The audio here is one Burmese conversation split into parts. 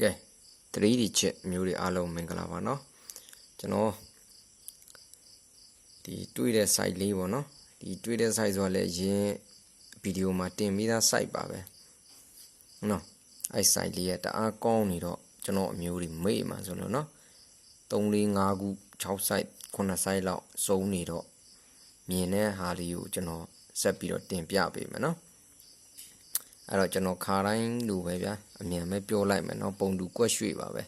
ကဲ 3D ချစ်မျိုးတွေအားလုံးမင်္ဂလာပါเนาะကျွန်တော်ဒီတွေ့တဲ့ site လေးပေါ့เนาะဒီတွေ့တဲ့ site ဆိုတာလည်းရင်းဗီဒီယိုမှာတင်ပြီးသား site ပါပဲเนาะအဲ့ site လေးကတအားကောင်းနေတော့ကျွန်တော်အမျိုးတွေမေ့မှာဆိုလို့เนาะ3 4 5ခု6 site 9 site လောက်စုံနေတော့မြင်တဲ့ဟာလေးကိုကျွန်တော်ဆက်ပြီးတော့တင်ပြပေးမယ်เนาะ အဲ့တော့ကျွန်တော်ခါတိုင်းလူပဲဗျာအမြန်ပဲပြောလိုက်မယ်เนาะပုံတူကွက်ရွှေ့ပါပဲ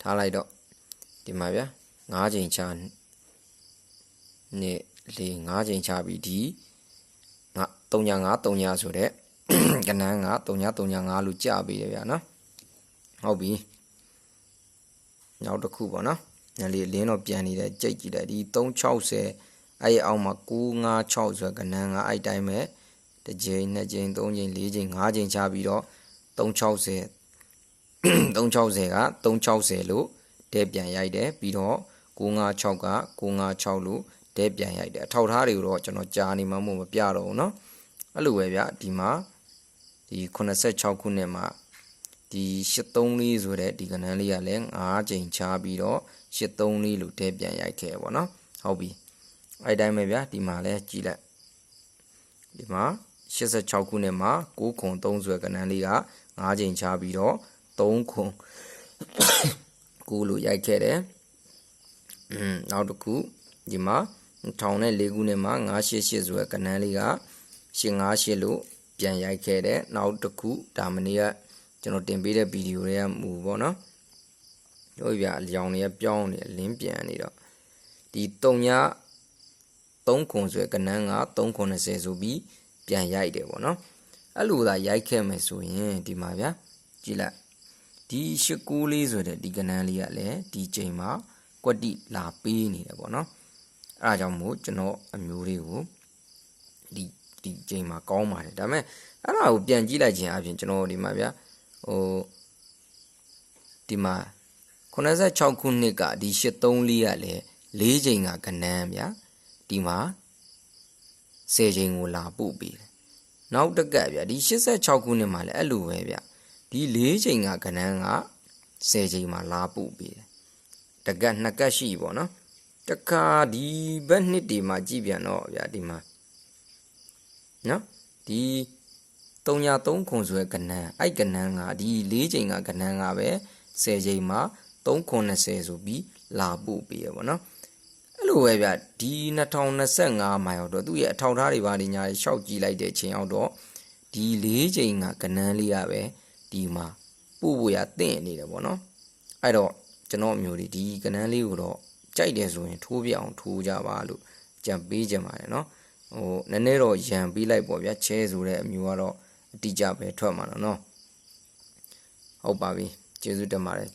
ထားလိုက်တော့ဒီမှာဗျာ၅ချိန်ချနှစ်လေး၅ချိန်ချပြီးဒီငါ3ညာ5 3ညာဆိုတဲ့ ကနန်းက3ညာ3ညာ5လို့ကြာပြီးတယ်ဗျာနော်ဟုတ်ပြီနောက်တစ်ခုပေါ့နော်ညလေးလင်းတော့ပြန်နေတဲ့ကြိတ်ကြည့်တယ်ဒီ360အဲ့ဒီအောက်မှာ956ဆိုတဲ့ကနန်းကအဲ့တိုင်းပဲ တစ်ကြိမ်နှစ်ကြိမ်သုံးကြိမ်လေးကြိမ်ငါးကြိမ်ချပြီးတော့360 360က360လို့တဲပြန်ရိုက်တယ်ပြီးတော့956က956လို့တဲပြန်ရိုက်တယ်အထောက်ထားတွေကိုတော့ကျွန်တော်ကြာနေမှမို့မပြတော့ဘူးเนาะအဲ့လိုပဲဗျဒီမှာဒီ86ခုနှစ်မှာဒီ834ဆိုတဲ့ဒီကဏ္ဍလေးကလည်း9ကြိမ်ချပြီးတော့834လို့တဲပြန်ရိုက်ခဲ့ပါเนาะဟုတ်ပြီအဲ့တိုင်းပဲဗျဒီမှာလဲကြည့်လိုက်ဒီမှာ 86ခုနှစ်မှာ6ခွန်3ဆွဲကဏ္ဍလေးက5ချိန်ချပြီးတော့3ခွန်9လို့ရိုက်ခဲ့တယ်။อืมနောက်တစ်ခုဒီမှာ1004ခုနှစ်မှာ988ဆွဲကဏ္ဍလေးက858လို့ပြန်ရိုက်ခဲ့တယ်။နောက်တစ်ခုဒါမနေ့ကကျွန်တော်တင်ပေးတဲ့ဗီဒီယိုတွေကမူပေါ့နော်။တို့ပြအလျောင်တွေကပြောင်းနေလင်းပြန်နေတော့ဒီ3ည3ခွန်ဆွဲကဏ္ဍက3ခွန်20ဆိုပြီး ပြန်ရိုက်တယ်ပေါ့နော်အဲ့လိုသာရိုက်ခဲ့မယ်ဆိုရင်ဒီမှာဗျာကြည့်လိုက်ဒီရှစ်ကိုးလေးဆိုတဲ့ဒီကနန်းလေးကလည်းဒီချိန်မှာကွက်တိလာပေးနေတယ်ပေါ့နော်အဲ့ဒါကြောင့်မို့ကျွန်တော်အမျိုးလေးကိုဒီဒီချိန်မှာကောင်းပါတယ်ဒါပေမဲ့အဲ့ဒါကိုပြန်ကြည့်လိုက်ခြင်းအပြင်ကျွန်တော်ဒီမှာဗျာဟိုဒီမှာ86ခုနှစ်ကဒီ83လေးကလည်း၄ချိန်ကကနန်းဗျာဒီမှာ 10ချိန်ကိုလာပို့ပေးတယ်။နောက်တက်ကက်ဗျဒီ86ခုနှစ်မှာလည်းအဲ့လိုပဲဗျဒီ၄ချိန်ကကဏ္ဍက10ချိန်မှာလာပို့ပေးတယ်။တက်ကက်နှစ်ကက်ရှိပေါ့နော်။တခါဒီဘက်နှစ်ဒီမှာကြည့်ပြန်တော့ဗျဒီမှာနော်ဒီ303ခွန်ဆိုတဲ့ကဏ္ဍအဲ့ကဏ္ဍကဒီ၄ချိန်ကကဏ္ဍကပဲ10ချိန်မှာ390ဆိုပြီးလာပို့ပေးရပေါ့နော်။အဲ့ လိုပဲဗျဒီ2025မှာရောက်တော့သူ့ရဲ့အထောက်ထားတွေပါနေညာရှောက်ကြည့်လိုက်တဲ့ချိန်ရောက်တော့ဒီ၄ချိန်ကကနန်းလေးရပဲဒီမှာပို့ဖို့ရတင့်နေတယ်ပေါ့နော်အဲ့တော့ကျွန်တော်အမျိုးတွေဒီကနန်းလေးကိုတော့ကြိုက်တယ်ဆိုရင်ထိုးပြအောင်ထိုးကြပါလို့ကြံပေးကြပါတယ်နော်ဟိုနည်းနည်းတော့ရံပေးလိုက်ပေါ့ဗျာချဲဆိုတဲ့အမျိုးကတော့အတိအကျပဲထွက်မှာတော့နော်ဟုတ်ပါပြီကျေးဇူးတင်ပါတယ်